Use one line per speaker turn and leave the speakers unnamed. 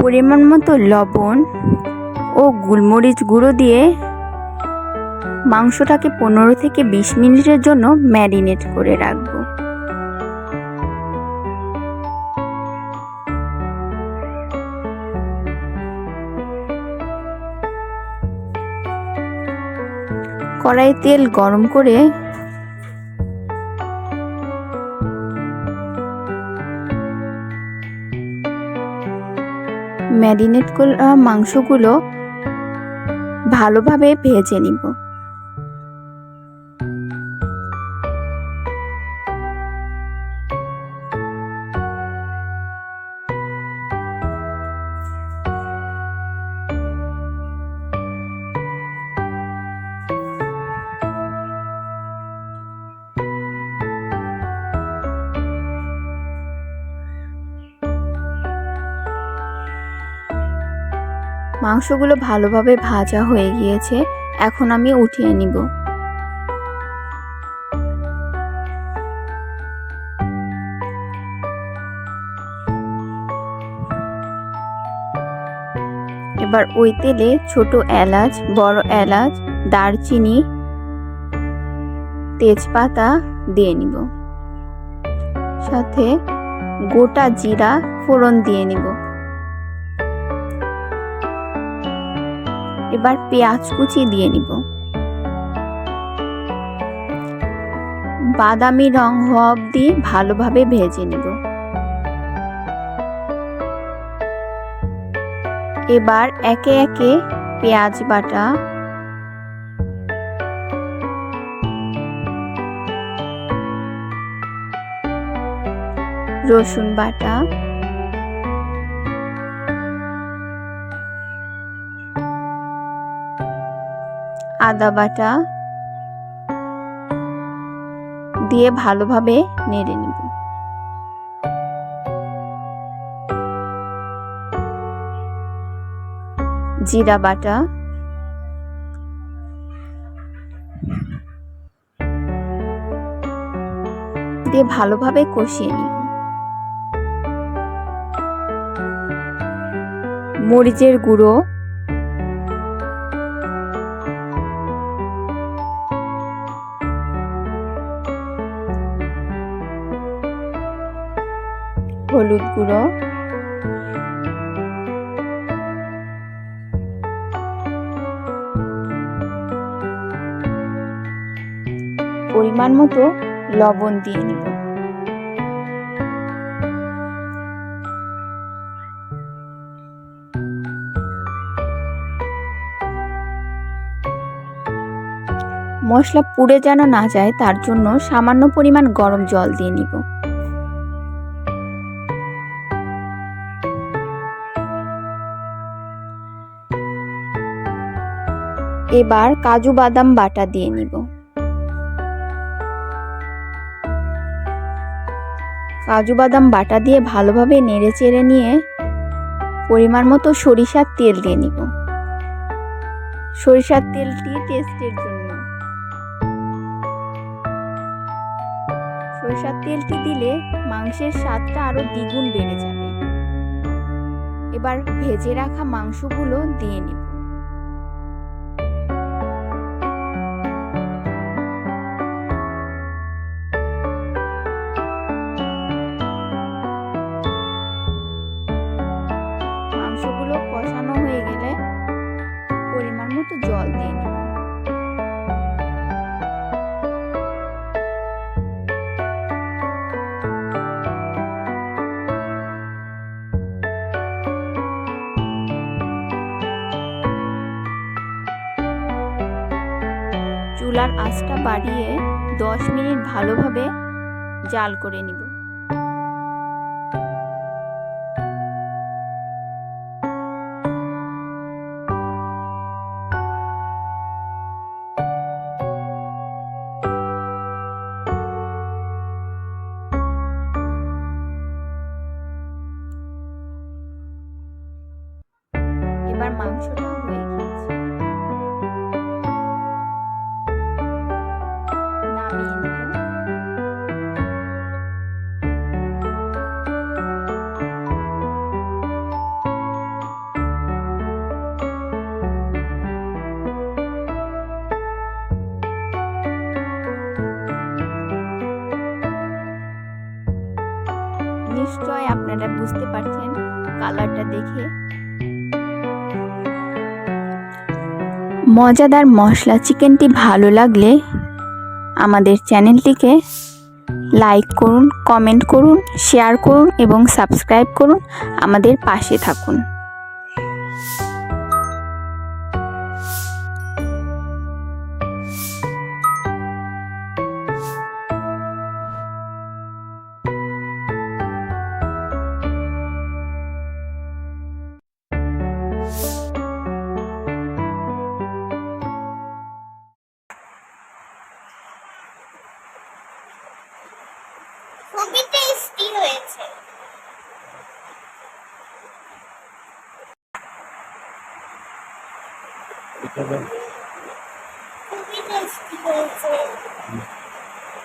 পরিমাণ মতো লবণ ও গোলমরিচ গুঁড়ো দিয়ে মাংসটাকে পনেরো থেকে বিশ মিনিটের জন্য ম্যারিনেট করে রাখব। কড়াই তেল গরম করে ম্যারিনেট করা মাংসগুলো ভালোভাবে ভেজে নিব। মাংসগুলো ভালোভাবে ভাজা হয়ে গিয়েছে, এখন আমি উঠিয়ে নিব। এবার ওই তেলে ছোট এলাচ, বড় এলাচ, দারচিনি, তেজপাতা দিয়ে নিব। সাথে গোটা জিরা ফোড়ন দিয়ে নিব। এবার পেঁয়াজ কুচি দিয়ে নিব। বাদামি রং হওয়া অবধি ভালোভাবে ভেজে নিব। এবার একে একে পেঁয়াজ বাটা রসুন বাটা আদা বাটা দিয়ে ভালোভাবে নেড়ে নিব। জিরা বাটা দিয়ে ভালোভাবে কষিয়ে নিব। মরিচের গুঁড়ো হলুদ গুঁড়ো। পরিমাণ মতো লবণ দিয়ে নিব। মশলা পুড়ে যেন না যায়, তার জন্য সামান্য পরিমাণ গরম জল দিয়ে নিব। এবার কাজু বাদাম বাটা দিয়ে নিব। কাজু বাদাম বাটা দিয়ে ভালোভাবে নেড়ে চেড়ে নিয়ে পরিমাণ মতো সরিষার তেল দিয়ে নিব। সরিষার তেলটি টেস্টের জন্য। সরিষার তেলটি দিলে মাংসের স্বাদটা আরও দ্বিগুণ বেড়ে যাবে। এবার ভেজে রাখা মাংসগুলো দিয়ে নিব। চুলার আঁচটা বাড়িয়ে দশ মিনিট ভালোভাবে জাল করে নিব। আপনারা বুঝতে পারছেন কালারটা দেখে। মজাদার মশলা চিকেনটি ভালো লাগলে আমাদের চ্যানেলটিকে লাইক করুন, কমেন্ট করুন, শেয়ার করুন এবং সাবস্ক্রাইব করুন। আমাদের পাশে থাকুন।
Por que esse